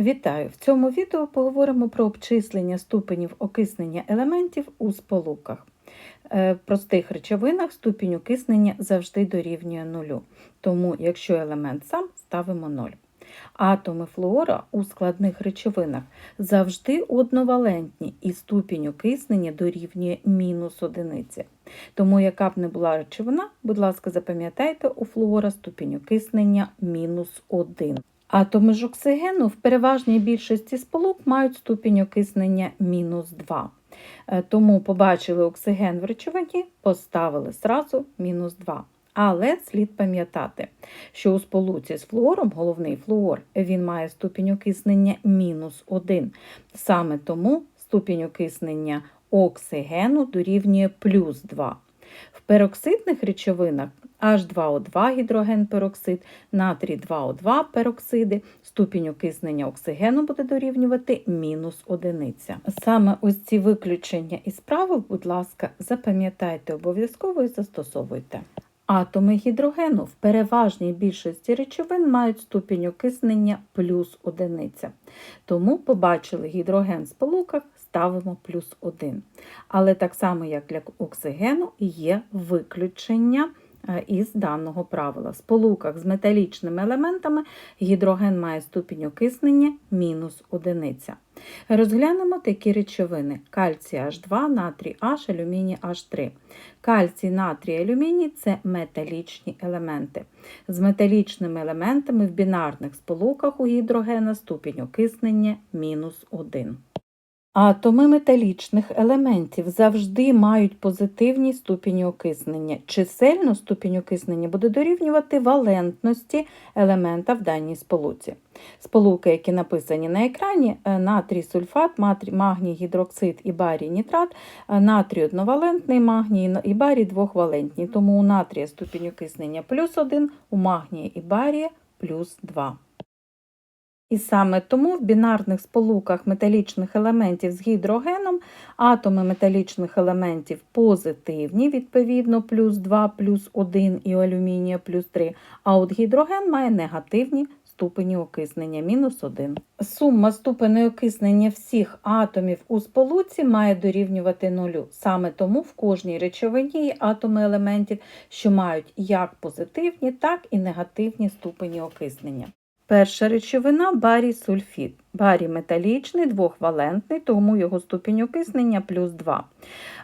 Вітаю! В цьому відео поговоримо про обчислення ступенів окиснення елементів у сполуках. Е, В простих речовинах ступінь окиснення завжди дорівнює нулю, тому якщо елемент сам, ставимо 0. Атоми флуора у складних речовинах завжди одновалентні і ступінь окиснення дорівнює мінус одиниці. Тому яка б не була речовина, будь ласка, запам'ятайте, у флуора ступінь окиснення мінус 1. Атоми ж оксигену в переважній більшості сполук мають ступінь окиснення мінус 2. Е, Тому побачили оксиген в речовині, поставили зразу мінус 2. Але слід пам'ятати, що у сполуці з флуором, головний флуор, він має ступінь окиснення мінус 1. Саме тому ступінь окиснення оксигену дорівнює плюс 2. В пероксидних речовинах H2O2 гідроген-пероксид, натрій 2O2 пероксиди, ступінь окиснення оксигену буде дорівнювати мінус одиниця. Саме ось ці виключення із правил, будь ласка, запам'ятайте обов'язково і застосовуйте. Атоми гідрогену в переважній більшості речовин мають ступінь окиснення плюс одиниця. Тому побачили гідроген в сполуках, ставимо плюс 1. Але так само, як для оксигену, є виключення із даного правила. В сполуках з металічними елементами гідроген має ступінь окиснення мінус одиниця. Розглянемо такі речовини: кальцій H2, натрій H, алюміній H3. Кальцій, натрій, алюміній це металічні елементи. З металічними елементами в бінарних сполуках у гідрогена ступінь окиснення мінус 1. Атоми металічних елементів завжди мають позитивні ступені окиснення. Чисельно ступінь окиснення буде дорівнювати валентності елемента в даній сполуці. Сполуки, які написані на екрані, е, натрій сульфат, магній гідроксид і барій нітрат, е, натрій одновалентний, магній і барій двохвалентні. Тому у натрія ступінь окиснення плюс 1, у магнія і барія плюс 2. І саме тому в бінарних сполуках металічних елементів з гідрогеном атоми металічних елементів позитивні, відповідно, плюс 2, плюс 1 і алюмінія плюс 3, а от гідроген має негативні ступені окиснення мінус 1. Сума ступеней окиснення всіх атомів у сполуці має дорівнювати нулю. Саме тому в кожній речовині є атоми елементів, що мають як позитивні, так і негативні ступені окиснення. Перша речовина барій сульфід. Барій металічний, двохвалентний, тому його ступінь окиснення плюс 2.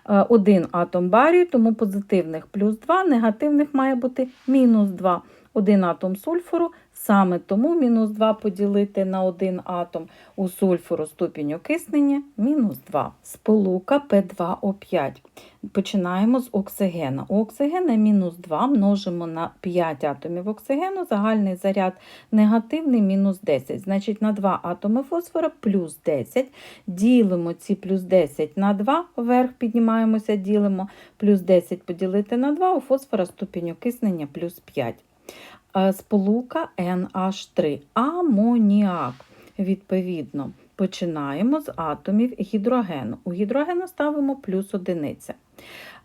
Е, Один атом барію, тому позитивних плюс 2, негативних має бути мінус 2. Один атом сульфуру, саме тому мінус 2 поділити на один атом. У сульфуру ступінь окиснення мінус 2. Сполука P2O5. Починаємо з оксигена. У оксигена мінус 2 множимо на 5 атомів оксигену, загальний заряд негативний мінус 10. Значить, на 2 атоми фосфора плюс 10. Ділимо ці плюс 10 на 2, вверх піднімаємося, ділимо, плюс 10 поділити на 2, у фосфора ступінь окиснення плюс 5. Е, Сполука NH3. Амоніак. Відповідно, починаємо з атомів гідрогену. У гідрогену ставимо плюс одиниця.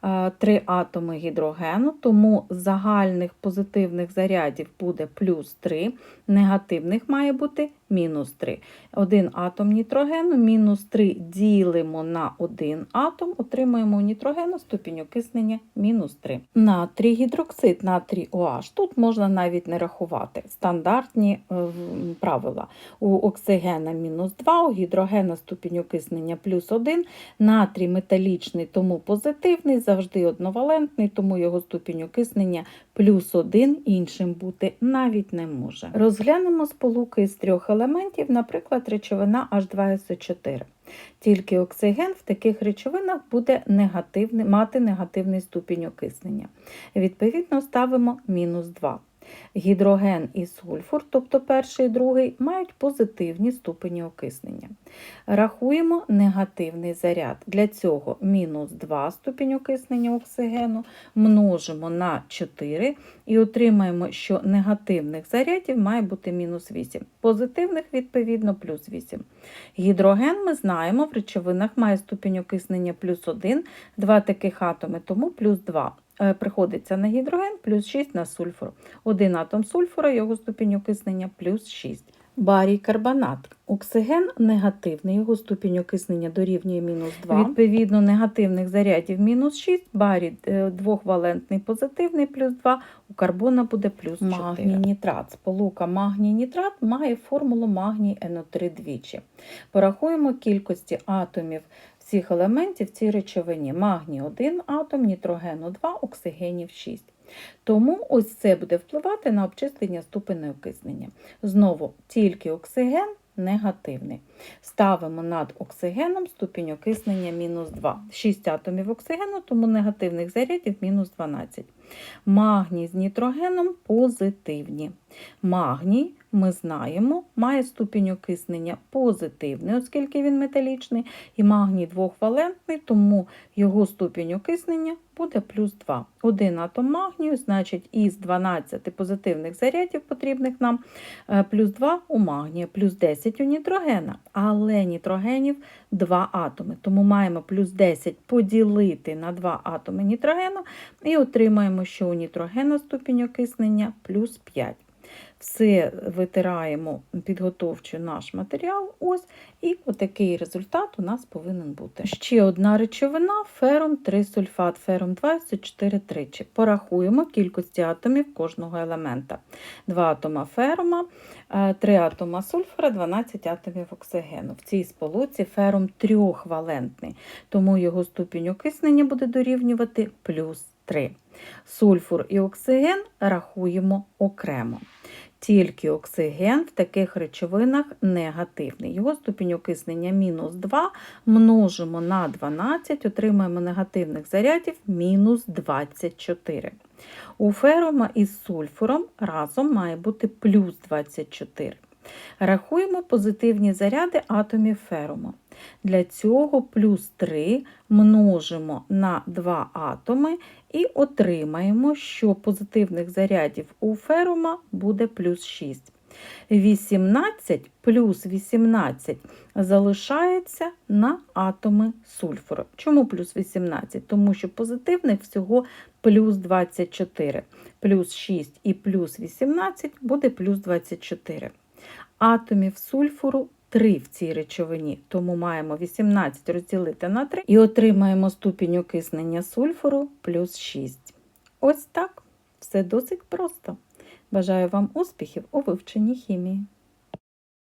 Е, Три атоми гідрогену, тому загальних позитивних зарядів буде плюс 3, негативних має бути мінус 3. Один атом нітрогену, мінус 3 ділимо на один атом, отримуємо у нітрогену ступінь окиснення мінус 3. Натрій гідроксид, натрій OH. Тут можна навіть не рахувати. Стандартні е, правила. У оксигена мінус 2, у гідрогена ступінь окиснення плюс 1, натрій металічний, тому позитивний, завжди одновалентний, тому його ступінь окиснення плюс 1 іншим бути навіть не може. Розглянемо сполуки з трьох елементів, наприклад, речовина H2SO4. Тільки оксиген в таких речовинах буде негативний, мати негативний ступінь окиснення. Відповідно, ставимо мінус 2. Гідроген і сульфур, тобто перший і другий, мають позитивні ступені окиснення. Рахуємо негативний заряд. Для цього мінус 2 ступінь окиснення оксигену множимо на 4 і отримаємо, що негативних зарядів має бути мінус 8. Позитивних, відповідно, плюс 8. Гідроген, ми знаємо, в речовинах має ступінь окиснення плюс 1, два таких атоми, тому плюс 2. Е, Приходиться на гідроген плюс 6 на сульфур. Один атом сульфура, його ступінь окиснення плюс 6. Барій карбонат. Оксиген негативний, його ступінь окиснення дорівнює мінус 2. Відповідно, негативних зарядів мінус 6, барій е, двохвалентний позитивний плюс 2, у карбона буде плюс 4. Магній нітрат. Сполука магній нітрат має формулу магній НО3 двічі. Порахуємо кількості атомів всіх елементів в цій речовині. Магній 1 атом, нітрогену 2, оксигенів 6. Тому ось це буде впливати на обчислення ступеню окиснення. Знову тільки оксиген негативний. Ставимо над оксигеном ступінь окиснення мінус 2. 6 атомів оксигену, тому негативних зарядів мінус 12. Магній з нітрогеном позитивні. Магній, ми знаємо, має ступінь окиснення позитивний, оскільки він металічний, і магній двохвалентний, тому його ступінь окиснення буде плюс 2. Один атом магнію, значить, із 12 позитивних зарядів потрібних нам е, плюс 2 у магнія, плюс 10 у нітрогена, але нітрогенів 2 атоми. Тому маємо плюс 10 поділити на 2 атоми нітрогену і отримаємо, що у нітрогена ступінь окиснення плюс 5. Все витираємо підготовчу наш матеріал. Ось, і отакий результат у нас повинен бути. Ще одна речовина ферум 3 сульфат, ферум 24 тричі. Порахуємо кількості атомів кожного елемента. 2 атома ферума, 3 атома сульфора, 12 атомів оксигену. В цій сполуці ферум трьохвалентний, тому його ступінь окиснення буде дорівнювати плюс 3. Сульфур і оксиген рахуємо окремо. Тільки оксиген в таких речовинах негативний. Його ступінь окиснення мінус 2 множимо на 12, отримаємо негативних зарядів мінус 24. У ферума із сульфуром разом має бути плюс 24. Рахуємо позитивні заряди атомів феруму. Для цього плюс 3 множимо на 2 атоми і отримаємо, що позитивних зарядів у ферума буде плюс 6. 18 плюс 18 залишається на атоми сульфуру. Чому плюс 18? Тому що позитивних всього плюс 24. Плюс 6 і плюс 18 буде плюс 24. Атомів сульфуру 3 в цій речовині, тому маємо 18 розділити на 3 і отримаємо ступінь окиснення сульфуру плюс 6. Ось так. Все досить просто. Бажаю вам успіхів у вивченні хімії.